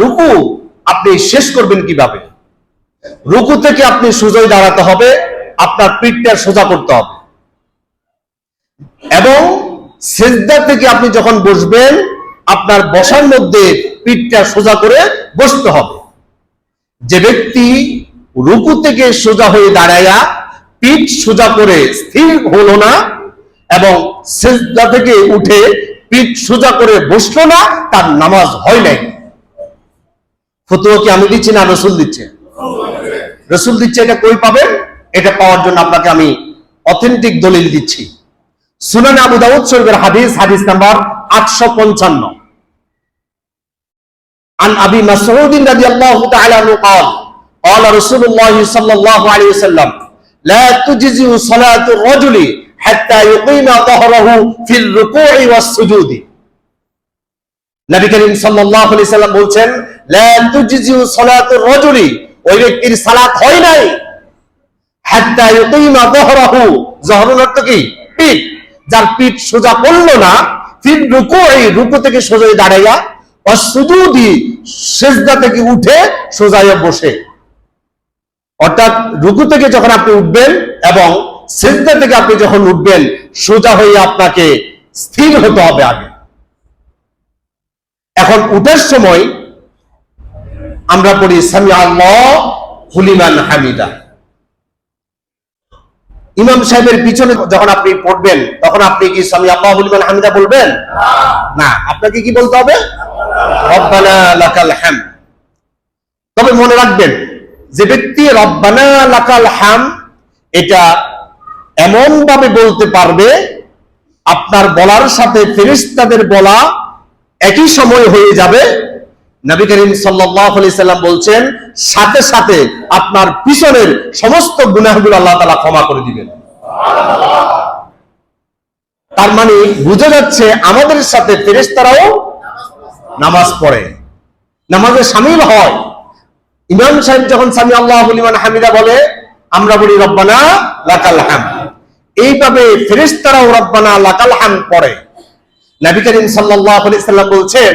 রুকু আপনি শেষ করবেন কীভাবে? রুকু থেকে আপনি সোজাই দাঁড়াতে হবে, আপনার পিঠটা সোজা করতে হবে। এবং সেজদা থেকে আপনি যখন বসবেন, আপনার বসার মধ্যে পিঠটা সোজা করে বসতে হবে। যে ব্যক্তি রুকু থেকে সোজা হয়ে দাঁড়ায়া পিঠ সোজা করে স্থির হলো না এবং সেজদা থেকে উঠে পিঠ সোজা করে বসল না, তার নামাজ হয় নাই। ফতুয়া কি আমি দিচ্ছি না রসুল দিচ্ছে রসুল দিচ্ছে এটা কই পাবেন এটা পাওয়ার জন্য আপনাকে আমি অথেন্টিক দলিল দিচ্ছি সুনান আবু দাউদ শরীফের হাদিস হাদিস নাম্বার আটশো পঞ্চান্ন عن ابي مسعود رضي الله تعالى عنه قال قال رسول الله صلى الله عليه وسلم لا تجزي صلاة الرجل حتى يقيم ظهره في الركوع والسجود নবী করিম সাল্লাল্লাহু আলাইহি সাল্লাম বলছেন ওই ব্যক্তির নাই। পিঠ। সোজা না দাঁড়াইয়া থেকে উঠে সোজা হয়ে বসে। অর্থাৎ রুকু থেকে যখন আপনি উঠবেন এবং সেজদা থেকে আপনি যখন উঠবেন, সোজা হয়ে আপনাকে স্থির হতে হবে আগে। এখন উঠার সময় আমরা পড়ি সামি আল্লাহ হুলিমান হামিদা। ইমাম সাহেবের পিছনে যখন আপনি পড়বেন, তখন আপনি কি সামি আল্লাহ হুলিমান হামিদা বলবেন? না। আপনাকে কি বলতে হবে? তবে মনে রাখবেন, যে ব্যক্তি রব্বানা লাকাল হাম এটা এমন ভাবে বলতে পারবে, আপনার বলার সাথে ফেরিস্তাদের বলা একই সময় হয়ে যাবে নবী করিম সাল্লাম বলছেন, সাথে সাথে আপনার পিছনের সমস্ত গুনাহগুলো আল্লাহ তাআলা ক্ষমা করে দিবেন। তার মানে বুঝা যাচ্ছে আমাদের সাথে ফেরেশতারাও নামাজ পড়ে। নামাজে শামিল হয়। ইমাম সাহেব যখন সামি আল্লাহ হামিদা বলে, আমরা বলি, রব্বানা লাকাল হাম এইভাবে ফেরেশতারাও রব্বানা লাকাল হাম পড়ে। নবী করিম আলাইহি সাল্লাম বলছেন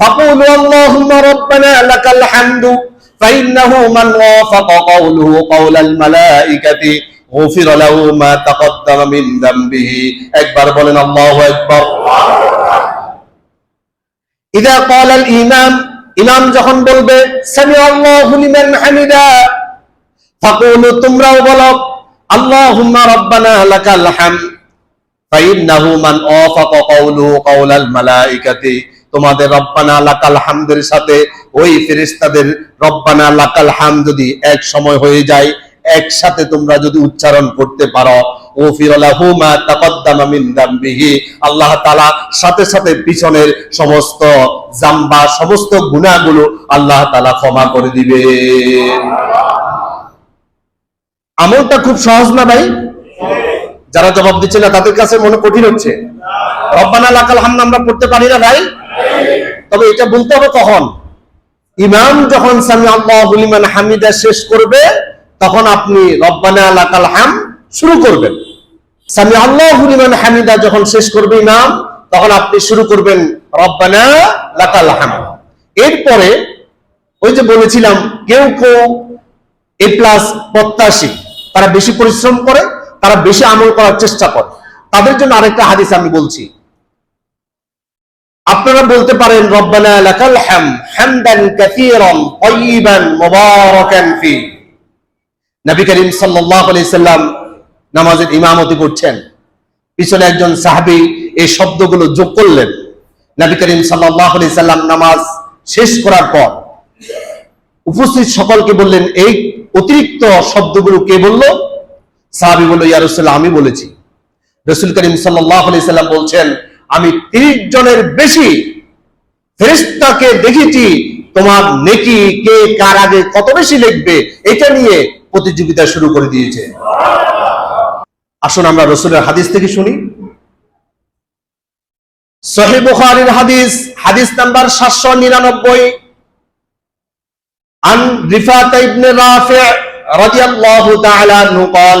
فقولوا اللهم ربنا لك الحمد فإنه من وافق قوله قول الملائكة غفر له ما تقدم من ذنبه أكبر بولن الله أكبر إذا قال الإمام ইমাম যখন বলবে সামি আল্লাহু লিমান হামিদা ফাকুলু তোমরাও বলো আল্লাহুম্মা রাব্বানা লাকাল হামদ ফাইন্নাহু মান আফাকা কাওলুহু কাওলাল মালাইকাতি তোমাদের রব্বানা লাকাল হামদের সাথে, ওই ফেরেশতাদের রব্বানা লাকাল হাম যদি এক সময় হয়ে যায়, একসাথে তোমরা যদি উচ্চারণ করতে পারো আল্লাহ তাআলা সাথে সাথে পিছনের সমস্ত জাম্বা, সমস্ত গুনাহগুলো আল্লাহ তাআলা ক্ষমা করে দিবেন আমলটা খুব সহজ না ভাই? যারা জবাব দিচ্ছে না, তাদের কাছে মনে কঠিন হচ্ছে। রব্বানা লাকাল হামদ আমরা পড়তে পারি না ভাই? তবে এটা বলতে হবে কখন? ইমাম যখন সামি আল্লাহু হামিদা শেষ করবে, তখন আপনি রব্বানা লাকাল হাম শুরু করবেন। সামি আল্লাহু লিমান হামিদা যখন শেষ করবে ইমাম, তখন আপনি শুরু করবেন রব্বানা লাকাল হাম। এরপরে ওই যে বলেছিলাম, কেউ কেউ এ প্লাস প্রত্যাশী, তারা বেশি পরিশ্রম করে, তারা বেশি আমল করার চেষ্টা করে। তাদের জন্য আরেকটা হাদিস আমি বলছি। আপনারা বলতে পারেন, রব্বানা লাকাল হাম, হামদান কাসীরান তাইয়িবান মুবারাকান ফি। নবী করিম সাল্লাল্লাহু আলাইহি সাল্লাম নামাজের ইমামতি করছেন। পিছনে একজন সাহাবী এই শব্দগুলো যোগ করলেন। নবী করিম সাল্লাল্লাহু আলাইহি সাল্লাম নামাজ শেষ করার পর উপস্থিত সকলকে বললেন, এই অতিরিক্ত শব্দগুলো কে বলল? সাহাবি বলল, ইয়া রাসূলুল্লাহ, আমি বলেছি। রসুল করিম সাল্লাল্লাহু আলাইহি সাল্লাম বলছেন আমি 30 জনের বেশি ফেরেশতাকে দেখেছি তোমার নেকি কে কার আগে কত বেশি লিখবে এটা নিয়ে প্রতিযোগিতা শুরু করে দিয়েছে আসুন আমরা রসুলের হাদিস থেকে শুনি সহি বুখারীর হাদিস হাদিস নাম্বার সাতশো নিরানব্বই عن رفاعة بن رافع رضي الله تعالى عنه قال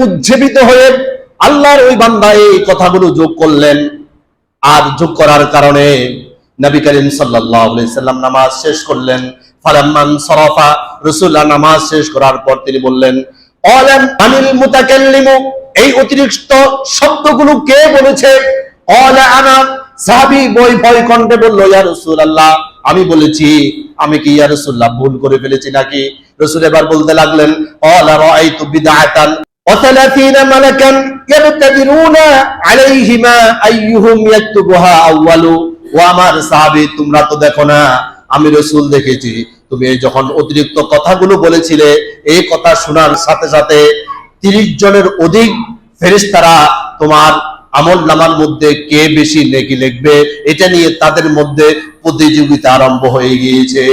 উজ্জীবিত হয়ে আল্লাহর ওই বান্দা এই কথাগুলো যোগ করলেন। আর যোগ করার কারণে নবী করিম সাল্লাম নামাজ শেষ করলেন। ফালাম্মান সরাফা রাসূলুল্লাহ নামাজ শেষ করার পর তিনি বললেন অলান আনিল মুতাকাল্লিমু এই অতিরিক্ত শব্দগুলো কে বলেছে অলা আনা সাহাবী বই ভয় কণ্ঠে বলল ইয়া রাসূলুল্লাহ আমি বলেছি আমি কি ইয়া রাসূলুল্লাহ ভুল করে ফেলেছি নাকি রাসূল এবার বলতে লাগলেন অলা রাআইতু বিদআতান وثلاثين ملكا يبتدرون عليهما أيهم يكتبها أول وأمر সাহাবী তোমরা তো দেখো না আমি রসুল দেখেছি তুমি যখন অতিরিক্ত কথাগুলো বলেছিলে, এই কথা শোনার সাথে সাথে তিরিশ জনের অধিক ফেরেশতারা তোমার আমল নামার মধ্যে কে বেশি নেকি লিখবে, এটা নিয়ে তাদের মধ্যে প্রতিযোগিতা আরম্ভ হয়ে গিয়েছে।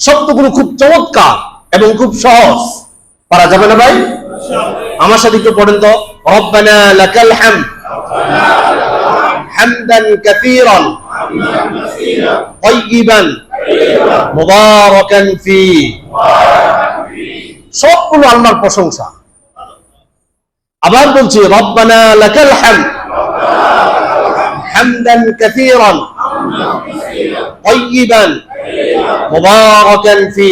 শব্দগুলো খুব চমৎকার এবং খুব সহজ। পারা যাবে না ভাই? আমার সাথে একটু পড়েন তো। রব্বানা লাকাল তাইয়িবান মুবারাকান ফি সবগুলো আল্লাহর প্রশংসা। আবার বলছি, রব্বানা লাকাল হামদ। হামদান কাসীরান। তাইয়িবান মুবারাকান ফি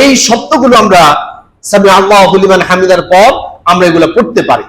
এই শব্দগুলো আমরা সামি আল্লাহ হামিদার পর আমরা এগুলো পড়তে পারি।